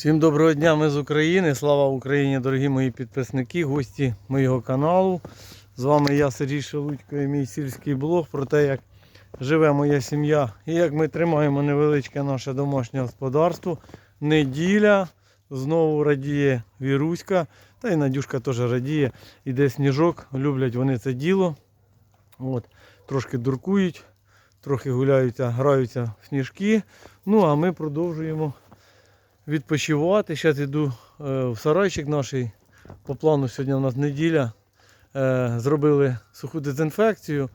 Всім доброго дня, ми з України. Слава Україні, дорогі мої підписники, гості моєго каналу. З вами я, Сергій Шелудько і мій сільський блог про те, як живе моя сім'я і як ми тримаємо невеличке наше домашнє господарство. Неділя, знову радіє Віруська, та й Надюшка теж радіє. Іде сніжок, люблять вони це діло. От, трошки дуркують, трохи гуляються, граються в сніжки. Ну а ми продовжуємо відпочивати. Зараз йду е, в сарайчик наш. По плану сьогодні у нас неділя. Е, Зробили суху дезінфекцію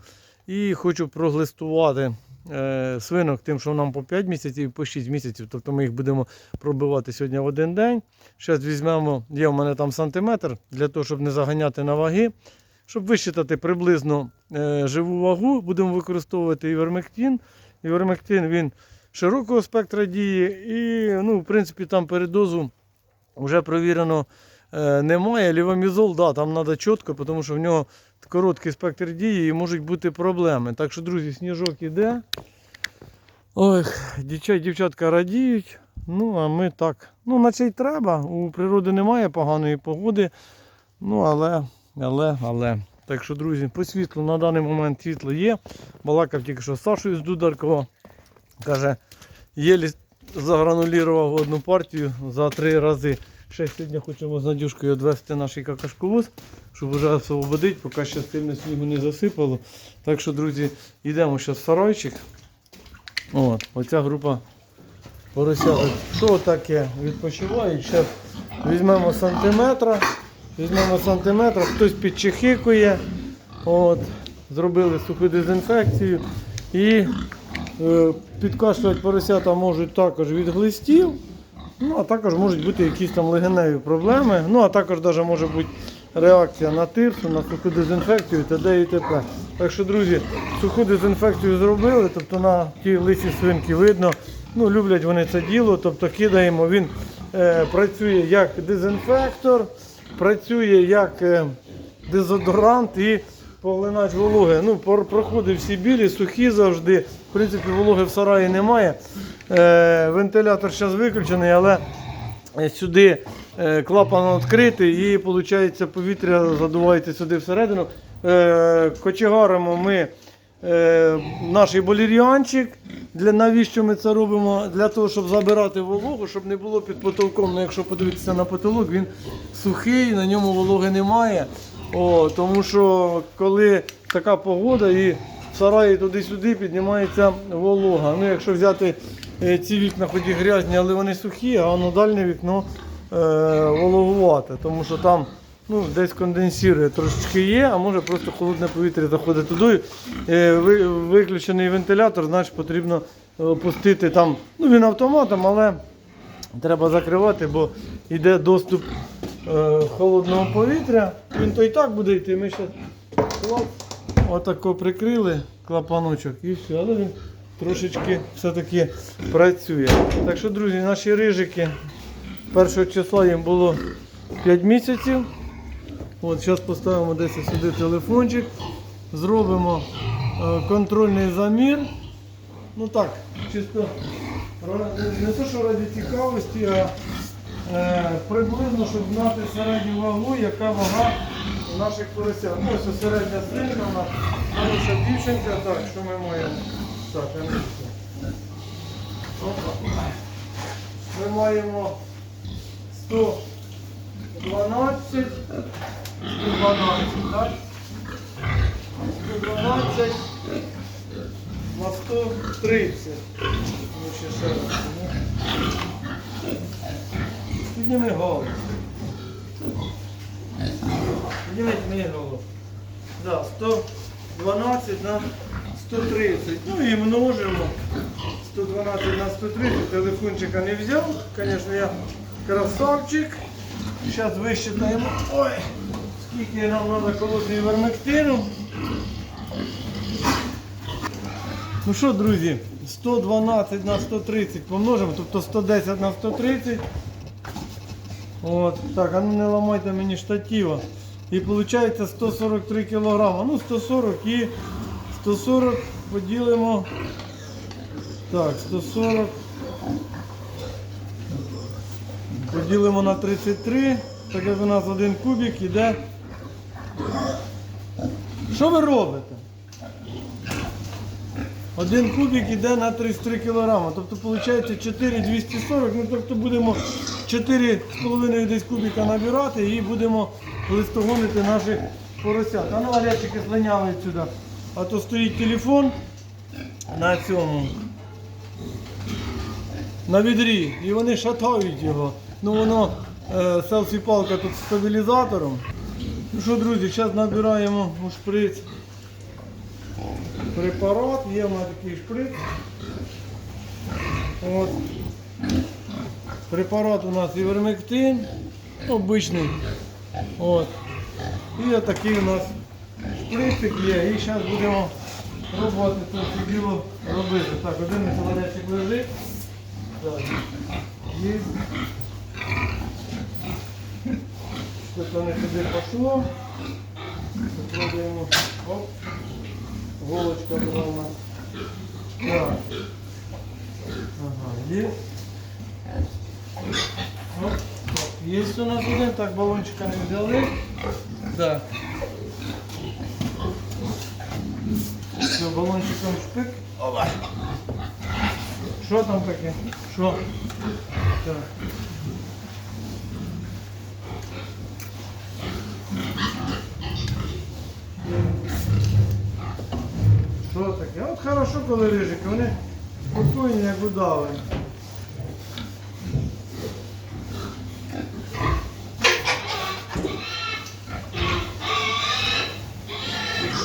і хочу проглистувати е, свинок тим, що нам по 5 місяців і по 6 місяців. Тобто ми їх будемо пробивати сьогодні в один день. Зараз візьмемо, є в мене там сантиметр для того, щоб не заганяти на ваги. Щоб висчитати приблизно живу вагу, будемо використовувати івермектин. Івермектин він широкого спектра дії. І, ну, в принципі, там передозу вже провірено е, немає. Лівомізол, да, там треба чітко, тому що в нього короткий спектр дії і можуть бути проблеми. Так що, друзі, сніжок іде. Ой, дівчат, дівчатка радіють. Ну, а ми так. Ну, наче й треба. У природи немає поганої погоди. Ну, але, але, але. Так що, друзі, по світлу на даний момент світло є. Балакав тільки що з Сашою з Дударкова. Каже, єлі загранулірував одну партію за три рази. Ще сьогодні хочемо з Надюшкою відвести наш какашковоз, щоб вже освободити, поки ще сильно снігу не засипало. Так що, друзі, йдемо зараз в сарайчик. От, оця група поросяток. Що таке? Відпочивають. Зараз візьмемо сантиметра. Візьмемо сантиметра, хтось підчихикує. От, зробили суху дезінфекцію. І Підкашлювати поросята можуть також від глистів, ну а також можуть бути якісь там легеневі проблеми. Ну а також даже може бути реакція на тирсу, на суху дезінфекцію т.д. і т.п. Так що, друзі, суху дезінфекцію зробили, тобто на ті лисі свинки видно, ну люблять вони це діло, тобто кидаємо, він е, працює як дезінфектор, працює як е, дезодорант і поглинач вологи. Ну, проходить всі білі, сухі завжди. В принципі, вологи в сараї немає. Е, вентилятор зараз виключений, але е, сюди е, клапан відкритий і виходить, повітря задувається сюди всередину. Е, кочегаримо ми е, наш болір'янчик. Для навіщо ми це робимо? Для того, щоб забирати вологу, щоб не було під потолком. Ну, якщо подивитися на потолок, він сухий, на ньому вологи немає. О, тому що коли така погода і в сараї туди-сюди піднімається волога. Ну, якщо взяти е, ці вікна, хоч і грязні, але вони сухі, а воно дальнє вікно е, вологувате, тому що там ну, десь конденсує трошечки є, а може просто холодне повітря заходить туди. Е, виключений вентилятор, значить потрібно опустити там, ну він автоматом, але треба закривати, бо йде доступ холодного повітря. Він то і так буде йти. Ми клап, отако прикрили клапаночок і все, але він трошечки все-таки працює. Так що, друзі, наші рижики першого числа їм було 5 місяців. От, зараз поставимо десь сюди телефончик, зробимо е, контрольний замір. Ну так, чисто не те, що раді цікавості, а е, приблизно, щоб знати середню вагу, яка вага у наших поросят. Ну, ось середня у нас хороша дівчинка. Так, що ми маємо? Так. Ми маємо 112, 112, так? 112 на 130. Ну, ще ще раз. Підніми голову. Підніміть мені голову. Да, 112 на 130. Ну і множимо. 112 на 130. Телефончика не взяв. Звісно, я красавчик. Зараз висчитаємо. Ой, скільки нам треба колоти вермектину. Ну що, друзі, 112 на 130 помножимо, тобто 110 на 130. От, так, а ну не ламайте мені штатива. І виходить 143 кг. Ну, 140 і 140 поділимо. Так, 140 Поділимо на 33, так як у нас один кубик іде. Що ви робите? Один кубик йде на 33 кг. Тобто виходить 4,240. Ну тобто будемо 4,5 десь кубика набирати і будемо листогонити наших поросят. А ну Олечики слиняли сюди. А то стоїть телефон на цьому. На відрі. І вони шатають його. Ну воно е, селфі-палка тут з стабілізатором. Ну що, друзі, зараз набираємо у шприц препарат, є в мене такий шприц. От. Препарат у нас івермектин, обичний. От. І отакий у нас шприцик є. І зараз будемо пробувати це діло робити. Так, один холодечик лежить. Так. Є. Що-то не туди пішло. Попробуємо. Оп. Голочка була у нас. Так. Ага, є. Оп. Є у нас один, так балончика не взяли. Так. Все, балончиком шпик. Оба. Що там таке? Що? Так. Що таке? От хорошо, коли рижики, вони спокійні, як удали.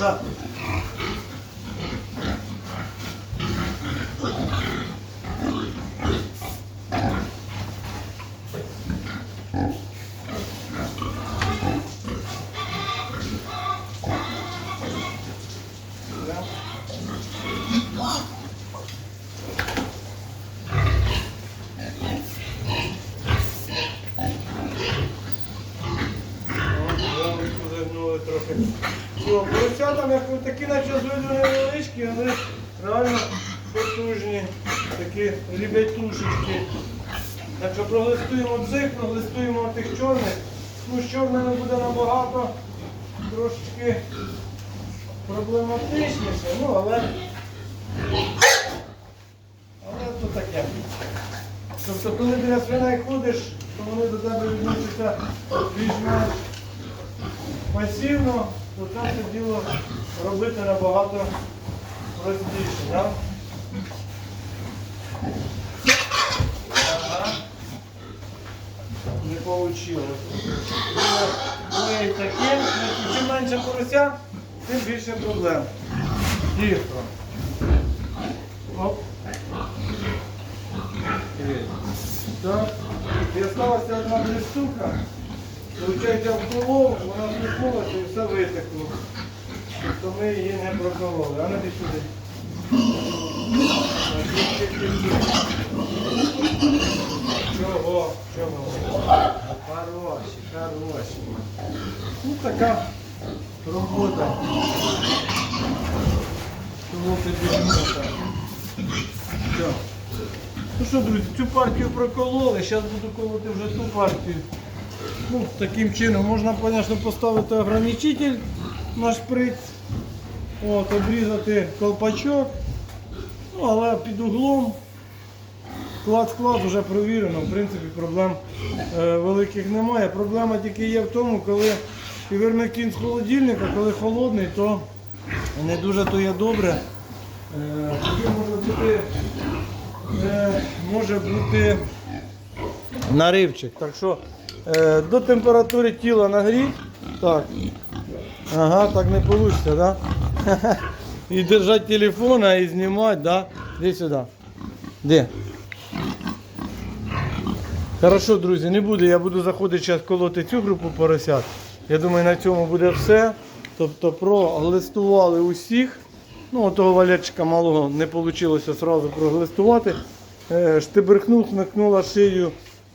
が。Що, поросятам, як такі наче з виду але реально потужні, такі ребятушечки. Так що проглистуємо цих, проглистуємо тих чорних. Ну, з чорними буде набагато трошечки проблематичніше, ну але. Але то таке. Тобто, коли біля свиней ходиш, то вони до тебе відносяться більш-менш пасивно, то це все діло робити набагато простіше. Да? Не вийшло. Ми таке, чим менше порося, тим більше проблем. Тихо. Оп. Так. І залишилася одна блістука. Получається, вколов, вона впихнулася і все витекло. Тобто ми її не прокололи. А ну іди сюди. Чого? Чого? Хороші, хороші. Ну така робота. Чого підвігнута. Все. Ну що, друзі, цю партію прокололи, зараз буду колоти вже ту партію. Ну, таким чином можна, звісно, поставити ограничитель на шприц, от, обрізати колпачок, ну, але під углом склад-склад вже провірено, в принципі, проблем е, великих немає. Проблема тільки є в тому, коли івермектин з холодильника, коли холодний, то не дуже то є добре. Е, може бути, е, може бути наривчик. Так що до температури тіла нагріть. Так. Ага, так не вийде, да? І держати телефон, і знімати, да? Іди сюди. Де? Хорошо, друзі, не буде. Я буду заходити зараз колоти цю групу поросят. Я думаю, на цьому буде все. Тобто проглистували усіх. Ну, того валячика малого не вийшло одразу проглистувати. Е, Штиберхнув, смикнула шию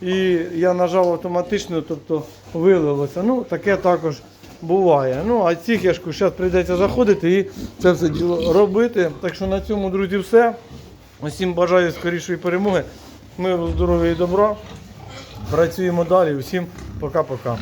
і я нажав автоматично, тобто вилилося. Ну, таке також буває. Ну, а цих яшку зараз прийдеться заходити і це все діло робити. Так що на цьому, друзі, все. Усім бажаю скорішої перемоги. Миру, здоров'я і добра. Працюємо далі. Усім пока-пока.